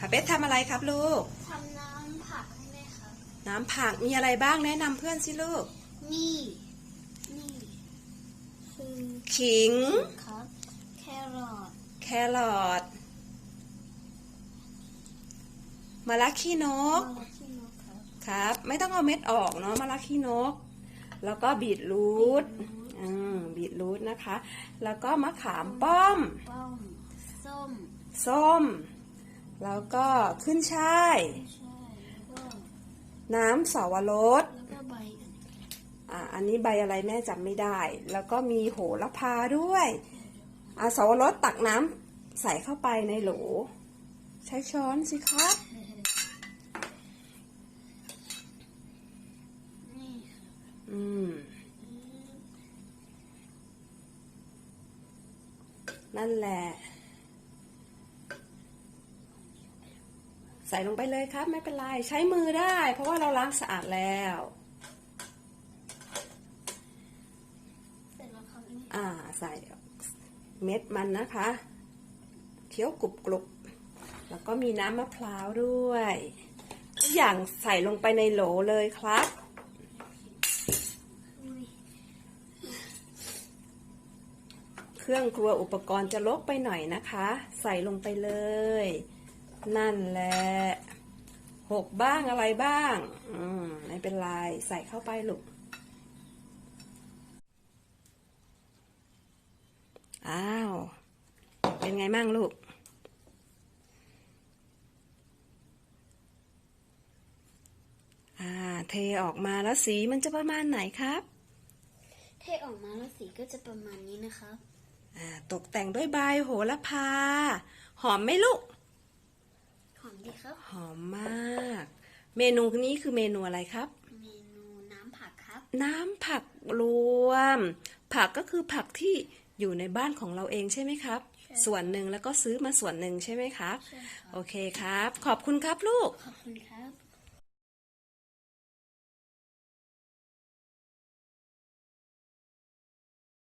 พาเบสทำอะไรครับลูก ทำน้ำผักให้แม่ครับ น้ำผักมีอะไรบ้างแนะนำเพื่อนสิลูก นี่ นี่คือขิง ครับ แครอท แครอทมะระขี้นก มะระขี้นกครับ ครับ ไม่ต้องเอาเม็ดออกเนาะมะระขี้นก แล้วก็บีทรูทอืม บีทรูทนะคะ แล้วก็มะขามป้อม ป้อม ส้ม ส้ม แล้วก็ขึ้นช่าย น้ำสาวรสแล้วก็ใบอันนี้อ่าอันนี้ใบอะไรแม่จำไม่ได้ แล้วก็มีโหระพาด้วยอาสาวรสตักน้ำใส่เข้าไปในโหล ใช้ช้อนสิครับอืมนั่นแหละ ใส่ลงไปเลยครับ ไม่เป็นไร ใช้มือได้ เพราะว่าเราล้างสะอาดแล้วเสร็จแล้วครับนี่อ่าใส่เม็ดมันนะคะเคี้ยวกรุบกรุบแล้วก็มีน้ำมะพร้าวด้วยทุกอย่างใส่ลงไปในโหลเลยครับอุ้ยเครื่องครัวอุปกรณ์จะลกไปหน่อยนะคะ ใส่ลงไปเลย นั่นแหละหกบ้างอะไรบ้าง อืมไม่เป็นไรใส่เข้าไปลูกอ้าว เป็นไงมั่งลูก อ่า เทออกมาแล้วสีมันจะประมาณไหนครับ เทออกมาแล้วสีก็จะประมาณนี้นะครับ อ่า ตกแต่งด้วยใบโหระพา หอมไหมลูกหอม ดีครับ หอมมาก เมนูนี้คือเมนูอะไรครับ เมนูน้ำผักครับ น้ำผักรวม ผักก็คือผักที่อยู่ในบ้านของเราเองใช่ไหมครับใช่ส่วนหนึ่งแล้วก็ซื้อมาส่วนหนึ่งใช่ไหมครับใช่ครับโอเคครับ ขอบคุณครับลูก ขอบคุณครับ